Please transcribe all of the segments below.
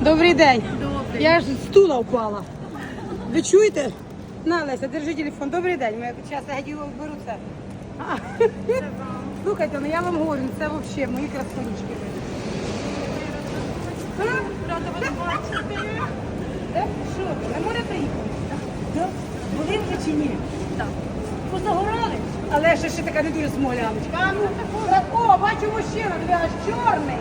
Добрий день. Добрий. Я ж з стула впала. Ви чуєте? На, Леся, держи телефон. Добрий день. Ми зараз його беру. Слухайте, ну я вам говорю, це взагалі мої красунечки. Рада вас бачити. Що? На море приїхали? Так. Були чи ні? Так. Позагорали? Але ще ще така не дуже смоляночка. А ну, о, бачу мужчина, диви, аж чорний.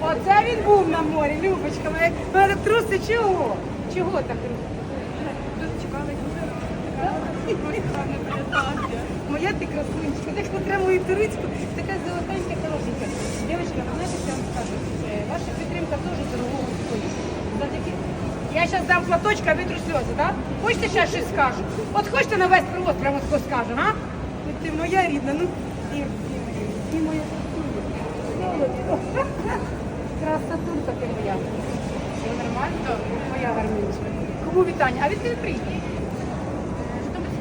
Оце він був на морі, Любочка. Мене мене труси чого? Чого так труси? Моя ти красунечка, так окремо мою турицьку, така золотенька хорошенька. Знаєте, що я вам скажу? Е, Ваша підтримка теж дорогого стоїть. Завдяки... Я зараз дам платочка, витру сльози, так? Хочете ще щось скажу? От хочете на весь привоз прямо тако скажу, а? Моя рідна, ну, і, і, і моя. Золотко. Красотулька ти моя. Все нормально? Моя гарнючка. Кому вітання? А від тебе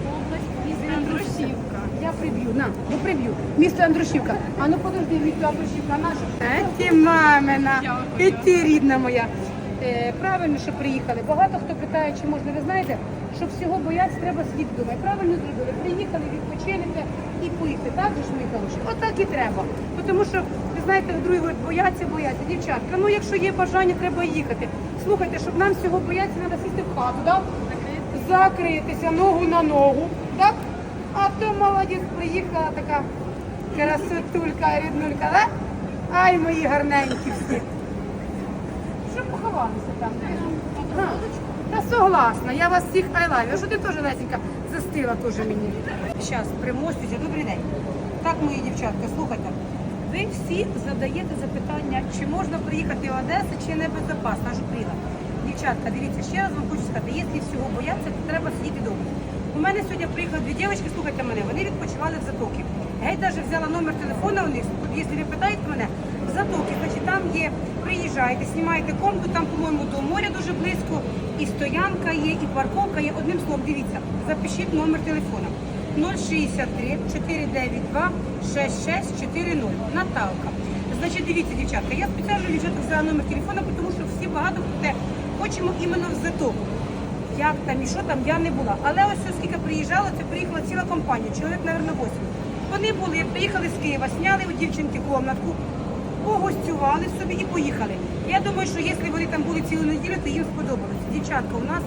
область, місто Андрушівка. Я приб'ю, на, ну приб'ю. Місто Андрушівка. А ну подожди, місто Андрушівка наше. Еті мамина, і ти рідна моя. Е, правильно, що приїхали. Багато хто питає, чи можна, ви знаєте, що всього бояться, треба вдома. Правильно зробили. Приїхали, відпочинете і поїхали. Так ж, хороші? Отак і треба. Тому що, ви знаєте, другі говорять, бояться, бояться. Дівчатка, ну якщо є бажання, треба їхати. Слухайте, щоб нам всього бояться, треба сісти в хату, так? закритися ногу на ногу, так? А то молодець приїхала така красотулька, ріднулька, да? Ай, мої гарненькі всі. Що поховалися там? Согласна, я вас всіх you. А що ти теж, Лесенька, застила теж мені? Зараз, примостюся, добрий день. Так, мої дівчатка, слухайте. Ви всі задаєте запитання, чи можна приїхати в Одесу, чи небезпечно, аж приїхати. Дівчатка, дивіться, ще раз вам хочу сказати, якщо всього бояться, то треба сидіти вдома. У мене сьогодні приїхали дві дівчатки, слухайте мене, вони відпочивали в затокі. Геть навіть взяла номер телефона у них, якщо ви питаєте мене, в затокі, значить там є, приїжджаєте, знімаєте комнату, там, по-моєму, до моря дуже близько, і стоянка є, і парковка є. Одним словом, дивіться, запишіть номер телефона. 063 492 6640. Наталка. Значить, дивіться, дівчатка, я спеціально дівчатка взяла номер телефона, тому що всі багато хто хочемо іменно в затоку. Як там і що там, я не була. Але ось оскільки приїжджала, це приїхала ціла компанія, чоловік, мабуть, 8. Вони були, приїхали з Києва, сняли у дівчинки комнатку, погостювали собі і поїхали. Я думаю, що якщо вони там були цілу неділю, то їм сподобалося. Дівчатка, у нас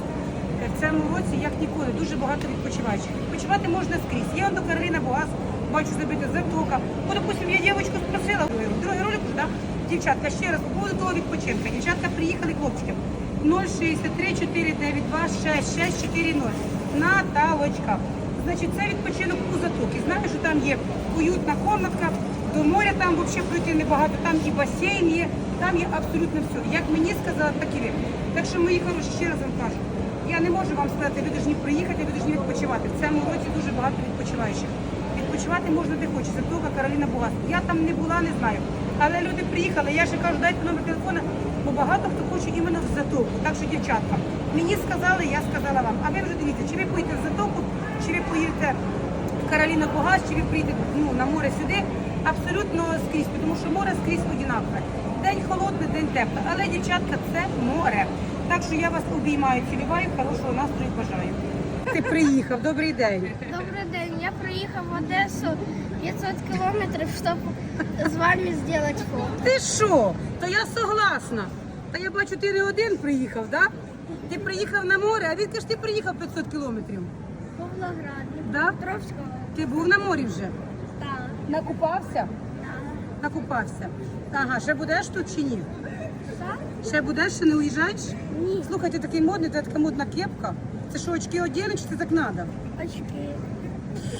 е, в цьому році, як ніколи, дуже багато відпочиваючих. Відпочивати можна скрізь. Он до Кароліна Бугас, бачу забита затока. Бо, допустим, я дівчинку спросила, другий ролик, да? дівчатка, ще раз, по поводу того відпочинка. Дівчатка приїхали хлопчики. 063 492 6640. Наталочка. Значить, це відпочинок у затокі. Знаю, що там є уютна комнатка, до моря там взагалі пройти небагато, там і басейн є, там є абсолютно все. Як мені сказали, так і ви. Так що, мої хороші, ще раз вам кажу, я не можу вам сказати, ви повинні приїхати, ви повинні відпочивати. В цьому році дуже багато відпочиваючих. Відпочивати можна де хочеш. Затока Кароліна Бугас. Я там не була, не знаю. Але люди приїхали, я ще кажу, дайте номер телефона, бо багато хто хоче іменно в затоку. Так що, дівчатка, мені сказали, я сказала вам. А ви вже дивіться, чи ви поїдете в затоку, чи ви поїдете в Кароліна Бугас, чи ви приїдете ну, на море сюди. Абсолютно скрізь, тому що море скрізь одинакове. День холодний, день теплий. Але, дівчатка, це море. Так що я вас обіймаю, цілюваю, хорошого настрою бажаю. Ти приїхав, добрий день. Добрий день. Я приїхав в Одесу 500 кілометрів, щоб з вами зробити фото. Ти що? То я согласна. Та я бачу, ти не один приїхав, да? Ти приїхав на море, а відки ж ти приїхав 500 кілометрів? Павлограді. Да? Тровського. Ти був на морі вже? Накупався? Накупався. Ага, ще будеш тут чи ні? Ще будеш, ще не уїжджаєш? Ні. Слухай, ти такий модний, ти така модна кепка. Це що, очки одягнеш, чи це так треба? Очки.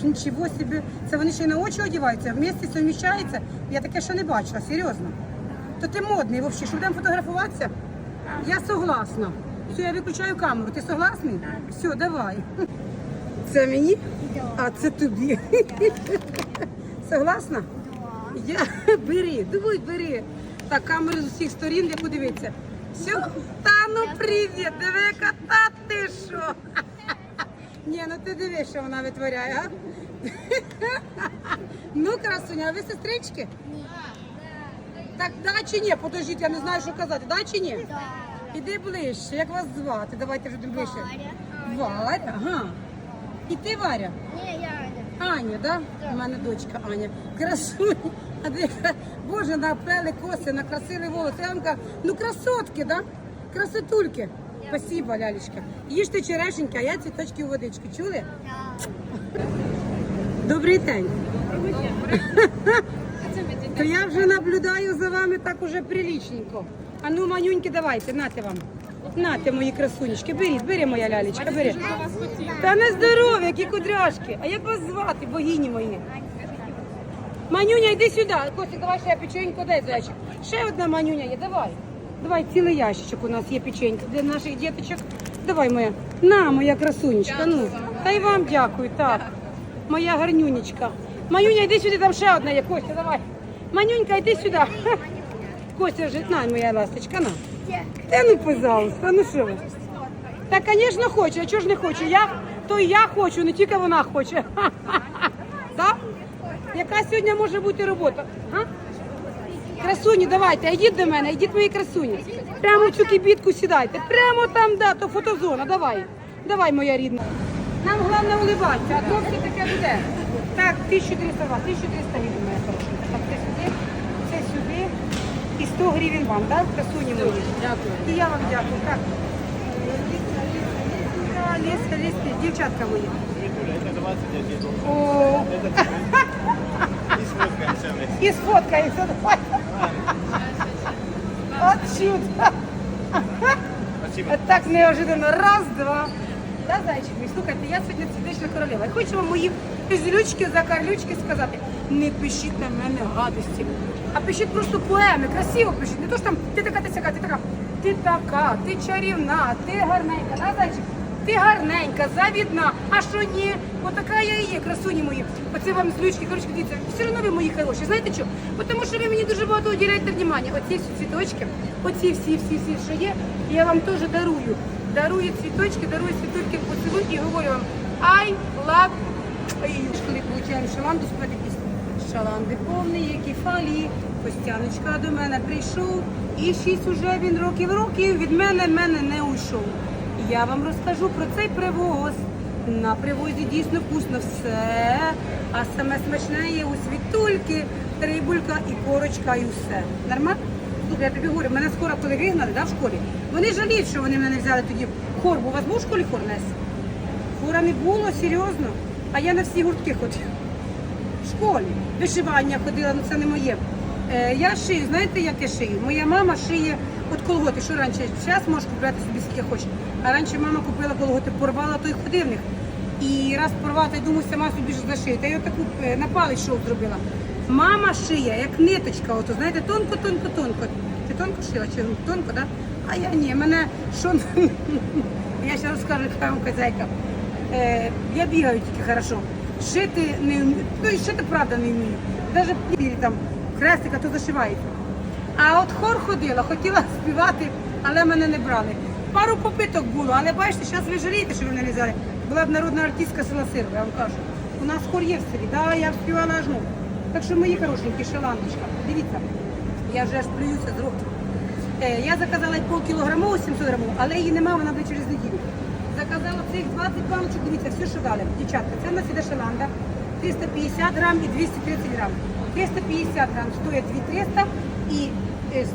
Нічого собі. Це вони ще й на очі одягаються, в місті суміщаються. Я таке ще не бачила, серйозно. То ти модний взагалі, що будемо фотографуватися? Я согласна. Все, я виключаю камеру. Ти согласний? Все, давай. Це мені, а це тобі. Согласна? Да. Я бери, давай, бери. Так, камери з усіх сторін, де подивитися. Все? Та ну привіт, диви, яка та ти що? Ні, ну ти диви, що вона витворяє, а? Ну, красуня, а ви сестрички? Ні. Так, да чи ні? Подождіть, я не знаю, що казати. Да чи ні? Да. Іди ближче, як вас звати? Давайте вже ближче. Варя. Варя, ага. І ти Варя? Не, я Аня. Да? Так. У мене дочка Аня. Красуня. А де, Боже, наплели коси, накрасили волоси. Я вам кажу, ну красотки, да? Красотульки. Спасибо, лялечка. Їжте черешеньки, а я цвіточки у водичку. Чули? Добрий день. То я вже наблюдаю за вами так уже приличненько. А ну, манюньки, давайте, нате вам. Нате, мої красунечки, беріть, бери, моя лялечка, бери. Та не здоров'я, які кудряшки. А як вас звати, богині мої? Манюня, йди сюди. Костя, давай ще печеньку дай, зайчик. Ще одна манюня є, давай. Давай, цілий ящичок у нас є печенька для наших діточок. Давай, моя. На, моя красунечка. Ну, та й вам дякую, так. Моя гарнюнечка. Манюня, йди сюди, там ще одна є. Костя, давай. Манюнька, йди сюди. Костя вже, на, моя ласточка, на. Та ну, пожалуйста, ну що ви? Та, звісно, хоче, а чого ж не хоче? Я, то я хочу, не тільки вона хоче. Так? Яка сьогодні може бути робота? А? Красуні, давайте, йдіть до мене, йдіть мої красуні. Прямо в цю кибітку сідайте. Прямо там, да, то фотозона. Давай. Давай, моя рідна. Нам головне улибатися, а то все таке буде. Так, 1300 вас, 1300 гривень, моя хорошенька. Так, це сюди, це сюди. І 100 гривень вам, так, красуні мої? Дякую. І я вам дякую. Так. Ліса, ліса, дівчатка мої. О, і сфоткаємося. Давай. От чудо. Так неожиданно. Раз, два. Да, зайчик мій, слухайте, я сьогодні цвітична королева. І хочу вам мої злючки, закарлючки сказати. Не пишіть на мене гадості, а пишіть просто поеми, красиво пишіть. Не то що там ти така, ти сяка, ти така, ти така, ти чарівна, ти гарненька, да, зайчик? Ти гарненька, завідна. А що ні? Отака я і є, красуні мої. Оце вам злючки, короче, дивіться, все одно ви мої хороші. Знаєте що? Тому що ви мені дуже багато уділяєте внимання. Оці всі цвіточки, оці всі, всі, всі, що є, я вам теж дарую. Дарую цвіточки, дарую цвіточки, поцілую і говорю вам I love you. Коли получаємо шаланду, пісню. Шаланди повний, які фалі. Костяночка до мене прийшов. І шість уже він років років від мене мене не уйшов. Я вам розкажу про цей привоз. На привозі дійсно вкусно все. А саме смачне є у світульки, рибулька і корочка, і все. Нормально? Слухай, я тобі говорю, мене скоро коли вигнали, да, в школі. Вони жаліють, що вони мене не взяли тоді в хор. У вас був в школі хор Нес? Хора не було, серйозно. А я на всі гуртки ходила. Школі. Вишивання ходила, ну це не моє. Е, я шию, знаєте, як я шию? Моя мама шиє от колготи, що раніше. Зараз можеш купляти собі скільки хочеш. А раніше мама купила колготи, порвала той ходивник. І раз порвала, то й думаю, сама собі ж зашию. Та я таку е, на палець шов зробила. Мама шиє, як ниточка, ото, знаєте, тонко, тонко, тонко. Шила чи тонко, да? А я ні, мене що. я ще розкажу, яка вам хазяйка. Е, я бігаю тільки хорошо. Шити не вмію. Ну і шити правда не вмію. Навіть там хрестика, то зашивається. А от хор ходила, хотіла співати, але мене не брали. Пару попиток було, але бачите, зараз ви жалієте, що мене не взяли. Була б народна артистка села Сирова, я вам кажу. У нас хор є в селі, да, я співала аж ну. Так що мої хорошенькі, шаландочка, дивіться, я вже аж плююся з років. Е, я заказала пол кілограмову 700 грамів, але її немає, вона буде через неділю. Заказала цих 20 баночок, дивіться, все, що дали. Дівчатка, це в нас іде шаланда, 350 грам і 230 грам. 350 грам стоїть 2300 і, е,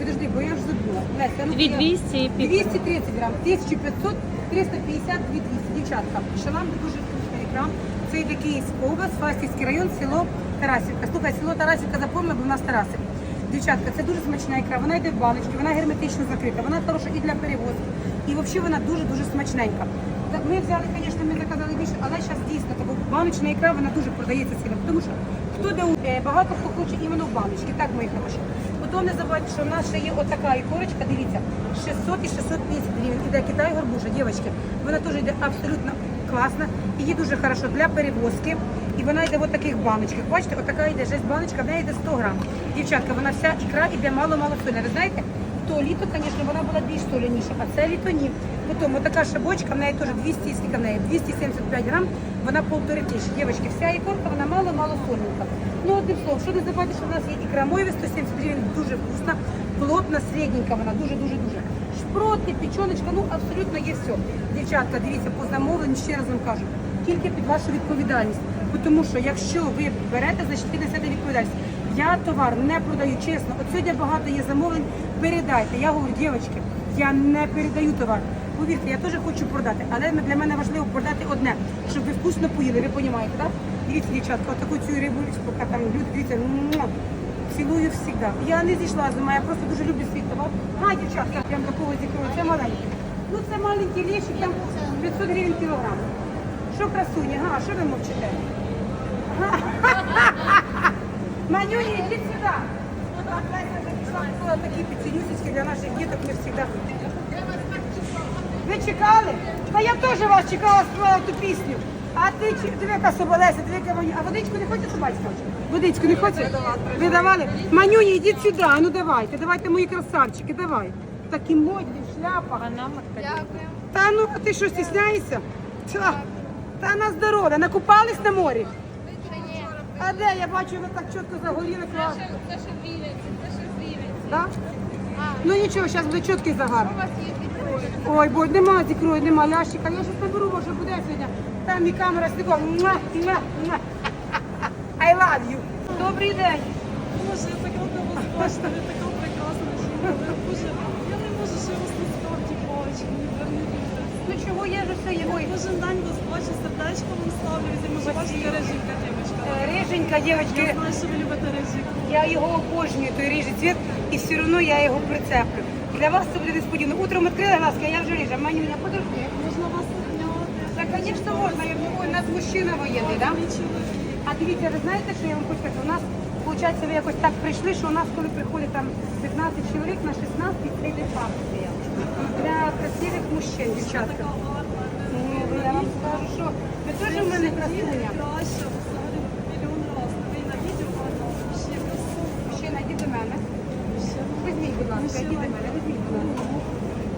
подожди, бо я вже забула. Леся, ну, я- 2200 і пів. 230 грам, 1500, 350, 2200. Дівчатка, шаланда дуже вкусний грам. Це йде Київська область, Фастівський район, село Тарасівка. Слухай, село Тарасівка запомнила, бо в нас Тарасів. Дівчатка, це дуже смачна ікра. Вона йде в баночки, вона герметично закрита, вона хороша і для перевозки. І взагалі вона дуже-дуже смачненька. Ми взяли, звісно, ми заказали більше, але зараз дійсно така баночна ікра, вона дуже продається сильно. Тому що хто де е, багато хто хоче іменно в баночки, так, мої хороші. Потім не забувайте, що в нас ще є отака ікорочка, дивіться, 600 і 650 гривень. Іде Китай горбуша, дівчатки. Вона теж йде абсолютно класна. Її дуже хорошо для перевозки. І вона йде в таких баночках. Бачите, отака йде жесть баночка, в неї йде 100 грам. Дівчатка, вона вся ікра йде мало-мало соляна. Ви знаєте, то літо, звісно, вона була більш соляніша, а це літо ні. Потім отака шабочка, в неї теж 200, скільки в неї? 275 грам, вона полтори тисячі. Дівчатки, вся ікорка, вона мало-мало соленька. Ну, одним словом, що не забувайте, що в нас є ікра мойві 170 гривень, дуже вкусна, плотна, середненька вона, дуже-дуже-дуже. шпроти, печоночка, ну абсолютно є все. Дівчатка, дивіться, по замовленню, ще раз вам кажу, тільки під вашу відповідальність. Тому що якщо ви берете, значить ви несете відповідальність. Я товар не продаю, чесно. От сьогодні багато є замовлень, передайте. Я говорю, дівчатки, я не передаю товар. Повірте, я теж хочу продати, але для мене важливо продати одне, щоб ви вкусно поїли, ви розумієте, так? Дивіться, дівчатка, отаку цю рибу, поки там люди, дивіться, цілую завжди. Я не зійшла з ума, я просто дуже люблю свій товар. А, дівчатка, прям такого зікрою, це маленький. Ну це маленький лещик, там 500 гривень кілограм. Що красуня, га, що ви мовчите? Манюня, йдіть сюди. Такі піценюсечки для наших діток, ми завжди. Ви чекали? Та я теж вас чекала, співала ту пісню. А ти чи- диви, яка соба Леся, яка Маню. А водичку не хочете собачка? Водичку не хочете? Ви давали? Манюня, йдіть сюди, ну давайте, давайте мої красавчики, давай. Такі модні, в шляпах. Дякую. Та ну, а ти що, стісняєшся? Та, на здоров'я, накупались на морі? А де? Я бачу, ви так чітко загоріли. Це ще в це ще в Ну нічого, зараз буде чіткий загар. У вас є. Ой, бо нема зікрою, нема лящика. Я щось наберу, може буде сьогодні. Там і камера муа. I love you. Добрий день. Боже, я так рада вас бачити, ви така прекрасна жінка. Ви, Боже, я не можу ще вас не бачу, мені вернути. Ну чого я ж все є? Ой, Кожен день вас бачу, сердечко вам ставлю, і може бачите режимка, дівчинка. е, риженька, дівчатки. Я знаю, що ви любите режимку. Я його обожнюю, той рижий цвіт, і все одно я його прицеплю. Для вас це буде несподівано. Утром відкрила глазки, а я вже. Мені мене подожди. Можна вас обняти? Так, звісно, можна. Я у нас мужчина воєнний, так? А дивіться, ви знаєте, що я вам хочу сказати? У нас, виходить, ви якось так прийшли, що у нас, коли приходить там 15 чоловік, на 16 це йде. Для красивих мужчин, дівчатка. Ну, я вам скажу, що ви теж у мене красуня. Візьміть, йди до мене, візьміть, будь ласка.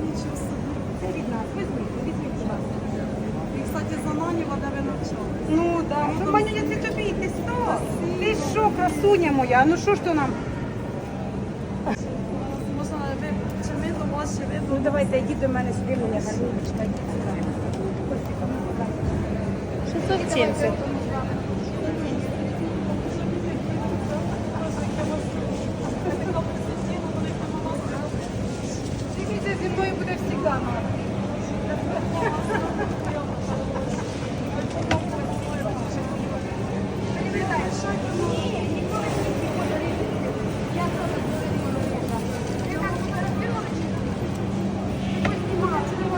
Нічого собі. Це від нас, візьміть, візьміть, будь ласка. І, кстати, за Нанєва, де ви навчали. Ну, да. Ну, Маня, це тобі, ти що? Ти що, красуня моя? Ну що ж то нам? Можна ви, чи ми до вас, чи ви до Ну давайте, йдіть до мене сюди, моя гарничка. 670. Мною буде завжди мама.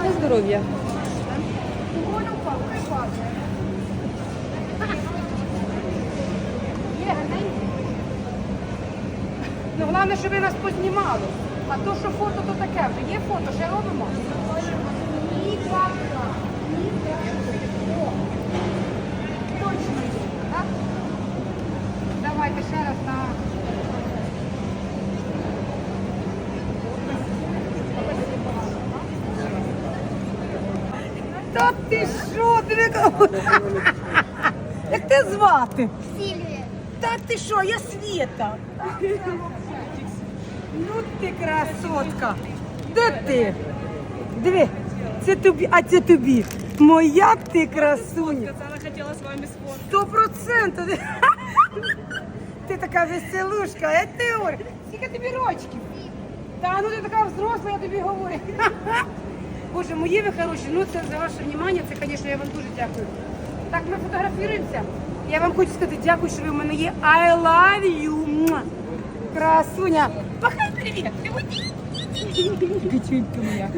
На здоров'я. Ну, головне, щоб ви нас познімали. А то, що фото, то таке вже. Є фото, ще робимо. Ні, правда. Ні, правда. О, Точно є, так? Давайте ще раз на. Та ти що? Ти кого? Як тебе звати? Сильвия. Та ти що, я Свєта. Ну ти красотка. Де ти? Диви, це тобі, а це тобі. Моя ти красуня. Казала, хотіла з вами сфоткати. Сто процентів. Ти така веселушка, я ти говорю. Скільки тобі рочків? Та ну ти така взросла, я тобі говорю. Боже, мої ви хороші, ну це за ваше внимання, це, звісно, я вам дуже дякую. Так, ми фотографуємося. Я вам хочу сказати дякую, що ви в мене є. I love you. Муа. Красуня. Махай привіт. Пічунька моя.